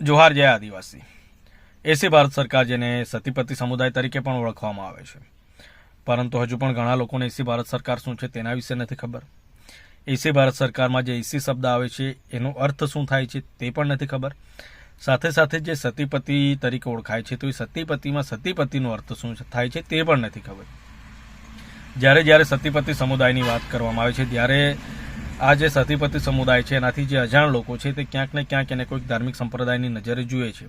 જોહાર જય આદિવાસી. એસી ભારત સરકાર જેને સતીપતિ સમુદાય તરીકે પણ ઓળખવામાં આવે છે. પરંતુ હજુ પણ ઘણા લોકોને એસી ભારત સરકાર શું છે તેના વિશે નથી ખબર. એસી ભારત સરકારમાં જે એસી શબ્દ આવે છે, એનો અર્થ શું થાય છે તે પણ નથી ખબર. સાથે સાથે જે સતીપતિ તરીકે ઓળખાય છે, તો એ સતીપતિમાં સતીપતિનો અર્થ શું થાય છે તે પણ નથી ખબર. જ્યારે જ્યારે સતીપતિ સમુદાયની વાત કરવામાં આવે છે, ત્યારે આ જે સતીપતિ સમુદાય છે, એનાથી જે અજાણ લોકો છે, તે ક્યાંક ને ક્યાંક એને કોઈક ધાર્મિક સંપ્રદાયની નજરે જુએ છે.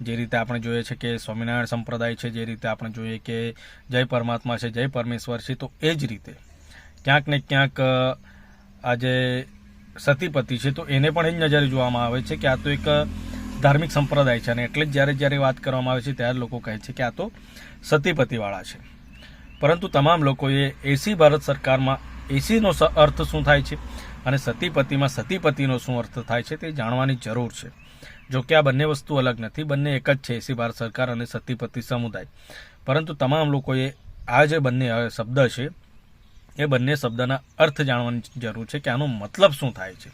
જે રીતે આપણે જોઈએ છે કે સ્વામિનારાયણ સંપ્રદાય છે, જે રીતે આપણે જોઈએ કે જય પરમાત્મા છે, જય પરમેશ્વર છે, તો એ જ રીતે ક્યાંક ને ક્યાંક આ જે સતીપતિ છે, તો એને પણ એ જ નજરે જોવામાં આવે છે કે આ તો એક ધાર્મિક સંપ્રદાય છે અને એટલે જ જ્યારે જ્યારે વાત કરવામાં આવે છે, ત્યારે લોકો કહે છે કે આ તો સતીપતિવાળા છે. પરંતુ તમામ લોકોએ એસી ભારત સરકારમાં, એસીનો અર્થ શું થાય છે? અને સતીપતિમાં સતીપતિનો શું અર્થ થાય છે તે જાણવાની જરૂર છે. જો કે આ બંને વસ્તુ અલગ નથી, બંને એક જ છે, એસી ભારત સરકાર અને સતીપતિ સમુદાય. પરંતુ તમામ લોકોએ આ જે બંને શબ્દ છે, એ બંને શબ્દના અર્થ જાણવાની જરૂર છે કે આનો મતલબ શું થાય છે.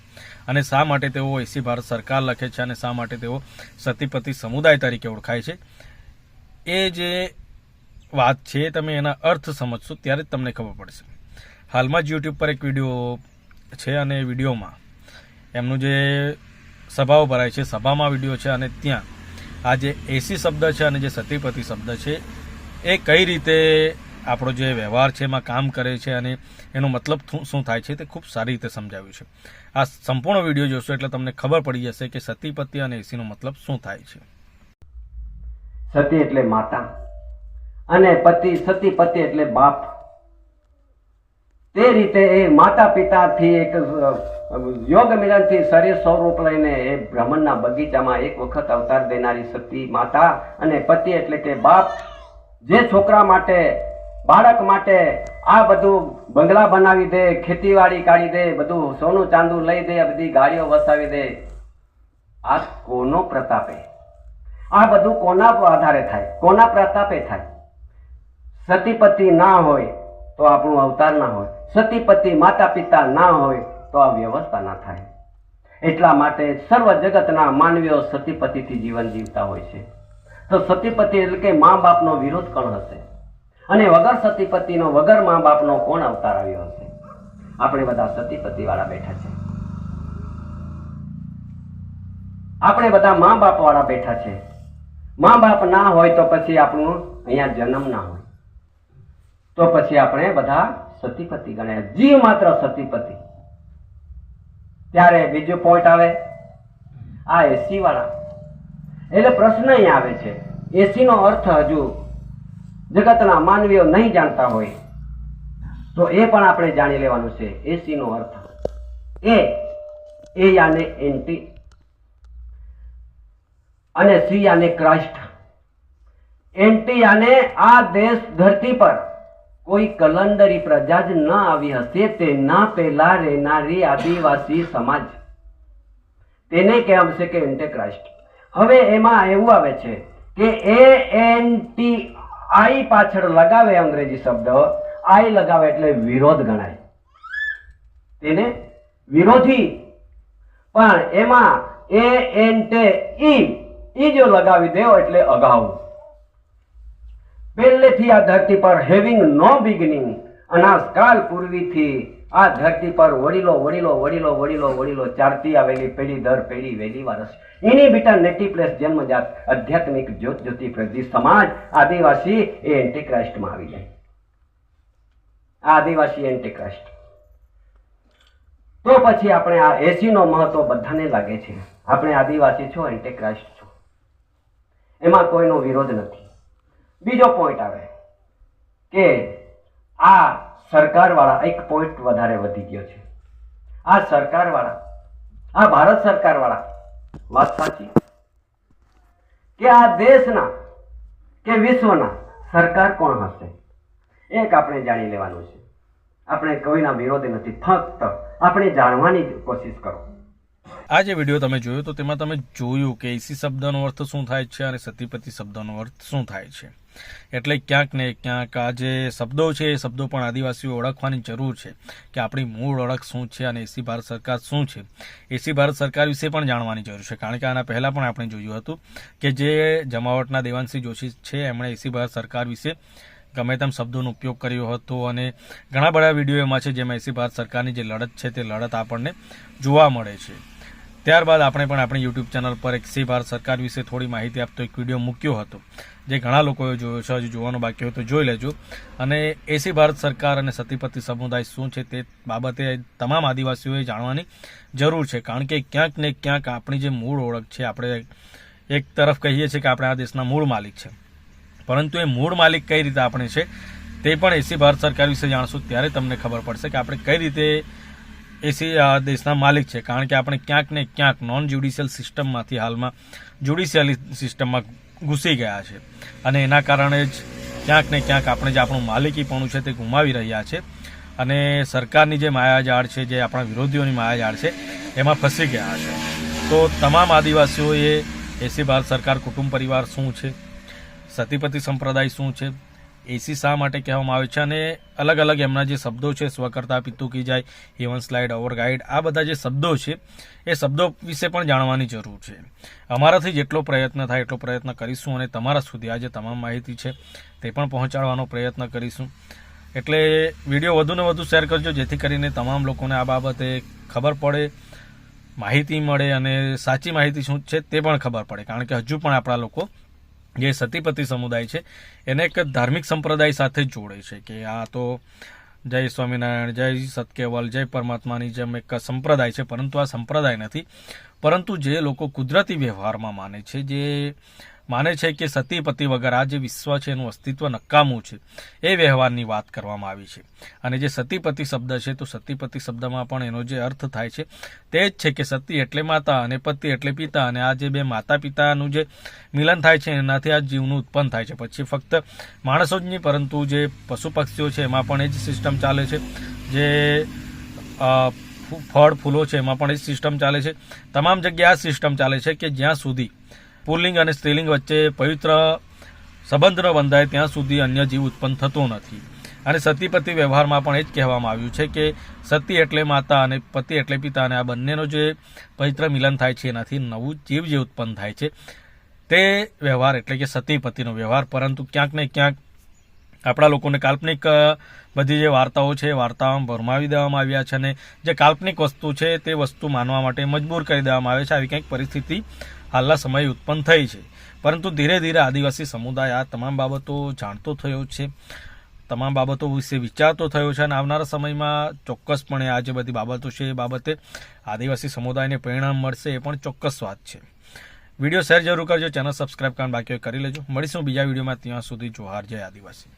અને શા માટે તેઓ એસી ભારત સરકાર લખે છે અને શા માટે તેઓ સતીપતિ સમુદાય તરીકે ઓળખાય છે? એ જે વાત છે તમે એના અર્થ સમજશો ત્યારે જ તમને ખબર પડશે. હાલમાં જ યુટ્યુબ પર એક વીડિયો છે અને વિડીયોમાં. એમનું જે સભાઓ ભરાય છે, સભામાં વીડિયો છે અને ત્યાં આ જે એસી શબ્દ છે અને જે સતીપતિ શબ્દ છે, એ કઈ રીતે આપણો જે વ્યવહાર છે, એમાં કામ કરે છે અને એનો મતલબ શું થાય છે તે ખૂબ સારી રીતે સમજાવ્યું છે. આ સંપૂર્ણ વીડિયો જોશો એટલે તમને ખબર પડી જશે કે સતીપતિ અને એસીનો મતલબ શું થાય છે. સતી એટલે માતા અને પતિ સતી પતિ એટલે બાપ. તે રીતે એ માતા પિતાથી એક યોગ મિલનથી શરીર સ્વરૂપ લઈને એ બ્રહ્મણના બગીચામાં એક વખત અવતાર દેનારી શક્તિ માતા અને પતિ એટલે કે બાપ, જે છોકરા માટે, બાળક માટે આ બધું બંગલા બનાવી દે, ખેતીવાડી કાઢી દે, બધું સોનું ચાંદુ લઈ દે બધી ગાડીઓ વસાવી દે, આ કોનો પ્રતાપે? આ બધું કોના આધારે થાય? કોના પ્રતાપે થાય? સતીપતિ ના હોય તો આપણું અવતાર ના હોય, સતીપતિ માતા પિતા ના હોય, તો આ વ્યવસ્થા ના થાય. એટલા માટે સર્વ જગતના માનવીઓ સતીપતિથી જીવન જીવતા હોય છે. તો સતીપતિ એટલે કે મા બાપનો વિરોધ કોણ હશે? અને વગર સતીપતિનો, વગર મા બાપનો કોણ અવતાર આવ્યો હશે? આપણે બધા સતીપતિ વાળા બેઠા છે. આપણે બધા મા બાપ વાળા બેઠા છે. મા બાપ ના હોય તો પછી આપણું અહીંયા જન્મ ના હોય. તો પછી આપણે બધા સતીપતિ ગણાય જીવ માત્ર સતીપતિ. ત્યારે બીજો પોઈન્ટ આવે. આ એસી વાળા. એટલે પ્રશ્ન અહીં આવે છે. એસી નો અર્થ હજુ જગતના માનવીઓ નહીં જાણતા હોય. તો એ પણ આપણે જાણી લેવાનું છે. એસી નો અર્થ. એ એ યાને એન્ટી અને સી યાને ક્રાઇસ્ટ એન્ટી યાને આ દેશ ધરતી પર. કોઈ કલંદરી પ્રજા જ ન આવી હશે તેના પહેલા રહેનારી આદિવાસી સમાજ. તેને કહેવાશે કે એન્ટેક્રાઇસ્ટ હવે એમાં એવું આવે છે કે એ એન ટી આઈ પાછળ લગાવે અંગ્રેજી શબ્દ. આઈ લગાવે એટલે વિરોધ ગણાય. તેને વિરોધી. પણ એમાં એ એન ટે ઈ ઈ જો લગાવી દેવો એટલે અગાઉ. પહેલેથી આ ધરતી પર હેવિંગ નો બિગનિંગ અનાજકાલ પૂર્વીથી આ ધરતી પર વડીલો વડીલો વડીલો વડીલો વડીલો ચારતી આવેલી પેઢી દર પેઢી વહેલી વારસ. એની બીટા નેટી પ્લેસ જન્મજાત આધ્યાત્મિક જ્યોત જ્યોતિ પ્રજી સમાજ આદિવાસી એ એન્ટીક્રાઇસ્ટમાં આવી જાય. આ આદિવાસી એન્ટીક્રાઇસ્ટ. તો પછી આપણે આ એસી નો મહત્વ બધાને લાગે છે. આપણે આદિવાસી છો, એન્ટીક્રાઇસ્ટ છો. એમાં કોઈનો વિરોધ નથી. બીજો પોઈન્ટ આવે કે આ સરકારવાળા એક પોઈન્ટ વધારે વધી ગયો છે. આ સરકારવાળા, આ ભારત સરકારવાળા, વાત સાચી? કે આ દેશના કે વિશ્વના સરકાર કોણ હશે? એક આપણે જાણી લેવાનું છે. આપણે કોઈના વિરોધી નથી. ફક્ત આપણે જાણવાની કોશિશ કરો. આ જે વીડિયો તમે જોયો તો તેમાં તમે જોયું કે એસી શબ્દનો અર્થ શું થાય છે અને સતીપતિ શબ્દનો અર્થ શું થાય છે. એટલે ક્યાંક ને ક્યાંક આ જે શબ્દો છે, એ શબ્દો પણ આદિવાસીઓ ઓળખવાની જરૂર છે કે આપણી મૂળ ઓળખ શું છે અને એસી ભારત સરકાર શું છે. એસી ભારત સરકાર વિશે પણ જાણવાની જરૂર છે. કારણ કે આના પહેલાં પણ આપણે જોયું હતું કે જે જમાવટના દેવાંશી જોશી છે, એમણે એસી ભારત સરકાર વિશે ગમે તેમ શબ્દોનો ઉપયોગ કર્યો હતો અને ઘણા બધા વીડિયો એમાં છે જેમાં એસી ભારત સરકારની જે લડત છે તે લડત આપણને જોવા મળે છે. ત્યારબાદ આપણે પણ આપણી યુટ્યુબ ચેનલ પર એક સી ભારત સરકાર વિશે થોડી માહિતી આપતો એક વીડિયો મૂક્યો હતો, જે ઘણા લોકોએ જોયો છે, હજુ જોવાનો બાકી હોય તો જોઈ લેજો. અને એસી ભારત સરકાર અને સતીપતિ સમુદાય શું છે તે બાબતે તમામ આદિવાસીઓએ જાણવાની જરૂર છે. કારણ કે ક્યાંક ને ક્યાંક આપણી જે મૂળ ઓળખ છે, આપણે એક તરફ કહીએ છીએ કે આપણે આ દેશના મૂળ માલિક છે. પરંતુ એ મૂળ માલિક કઈ રીતે આપણે છે તે પણ એસી ભારત સરકાર વિશે જાણશું. ત્યારે તમને ખબર પડશે કે આપણે કઈ રીતે એસી દેશના માલિક છે. કારણ કે આપણે ક્યાંક ને ક્યાંક નોન જ્યુડિશિયલ સિસ્ટમમાંથી હાલમાં જ્યુડિશિયલ સિસ્ટમમાં ઘૂસી ગયા છે. અને એના કારણે જ ક્યાંક ને ક્યાંક આપણે જે આપણું માલિકીપણું છે તે ગુમાવી રહ્યા છે. અને સરકારની જે માયાજાળ છે, જે આપણા વિરોધીઓની માયાજાળ છે, એમાં ફસી ગયા છે. તો તમામ આદિવાસીઓએ એસી ભારત સરકાર, કુટુંબ પરિવાર શું છે? સતીપતિ સંપ્રદાય શું છે? એસી શા માટે કહેવામાં આવે છે અને અલગ અલગ એમના જે શબ્દો છે, સ્વકર્તા, પિત્તુ કી જાય, હેવન સ્લાઇડ ઓવર ગાઈડ, આ બધા જે શબ્દો છે, એ શબ્દો વિશે પણ જાણવાની જરૂર છે. અમારાથી જેટલો પ્રયત્ન થાય એટલો પ્રયત્ન કરીશું અને તમારા સુધી આ જે તમામ માહિતી છે તે પણ પહોંચાડવાનો પ્રયત્ન કરીશું. એટલે વીડિયો વધુને વધુ શેર કરજો, જેથી કરીને તમામ લોકોને આ બાબતે ખબર પડે, માહિતી મળે અને સાચી માહિતી શું છે તે પણ ખબર પડે. કારણ કે હજુ પણ આપણા લોકો જે સતીપતિ સમુદાય છે, એને એક ધાર્મિક સંપ્રદાય સાથે જોડે છે કે આ તો જય સ્વામિનારાયણ, જય સતકેવલ, જય પરમાત્માની જેમ એક સંપ્રદાય છે, પરંતુ આ સંપ્રદાય નથી. પરંતુ જે લોકો કુદરતી વ્યવહારમાં માને છે, જે માને છે કે સતીપતિ વગર આ જે વિશ્વ છે, એનું અસ્તિત્વ નકામું છે. એ વ્યવહારની વાત કરવામાં આવી છે. અને જે સતીપતિ શબ્દ છે, તો સતીપતિ શબ્દમાં પણ એનો જે અર્થ થાય છે, તે જ છે કે સતી એટલે માતા અને પતિ એટલે પિતા, અને આ જે બે માતા પિતાનું જે મિલન થાય છે, એનાથી આ જીવનું ઉત્પન્ન થાય છે. પછી ફક્ત માણસો જ નહીં, પરંતુ જે પશુ પક્ષીઓ છે, એમાં પણ એ જ સિસ્ટમ ચાલે છે. જે ફળ, ફૂલો છે, એમાં પણ એ સિસ્ટમ ચાલે છે. તમામ જગ્યાએ આ સિસ્ટમ ચાલે છે કે જ્યાં સુધી પુલ્લિંગ અને સ્ત્રીલિંગ વચ્ચે પવિત્ર સંબંધ ન બંધાય ત્યાં સુધી અન્ય જીવ ઉત્પન્ન થતો નથી. અને સતીપતિ વ્યવહારમાં પણ એ જ કહેવામાં આવ્યું છે કે સતી એટલે માતા અને પતિ એટલે પિતા અને આ બંનેનો જે પવિત્ર મિલન થાય છે એનાથી નવું જીવ જે ઉત્પન્ન થાય છે તે વ્યવહાર એટલે કે સતીપતિનો વ્યવહાર, પરંતુ ક્યાંક ને ક્યાંક આપણા લોકોને કાલ્પનિક બધી જે વાર્તાઓ છે વાર્તાઓમાં ભરમાવી દેવામાં આવ્યા છે અને જે કાલ્પનિક વસ્તુ છે તે વસ્તુ માનવા માટે મજબૂર કરી દેવામાં આવે છે. આવી કંઈક પરિસ્થિતિ હાલના સમયે ઉત્પન્ન થઈ છે. પરંતુ ધીરે ધીરે આદિવાસી સમુદાય આ તમામ બાબતો જાણતો થયો છે. તમામ બાબતો વિશે વિચારતો થયો છે અને આવનારા સમયમાં ચોક્કસપણે આ જે બધી બાબતો છે એ બાબતે આદિવાસી સમુદાયને પરિણામ મળશે એ પણ ચોક્કસ વાત છે. વીડિયો શેર જરૂર કરજો. ચેનલ સબસ્ક્રાઇબ કરવાનું બાકી કરી લેજો. મળીશું બીજા વિડીયોમાં. ત્યાં સુધી જોહાર. જય આદિવાસી.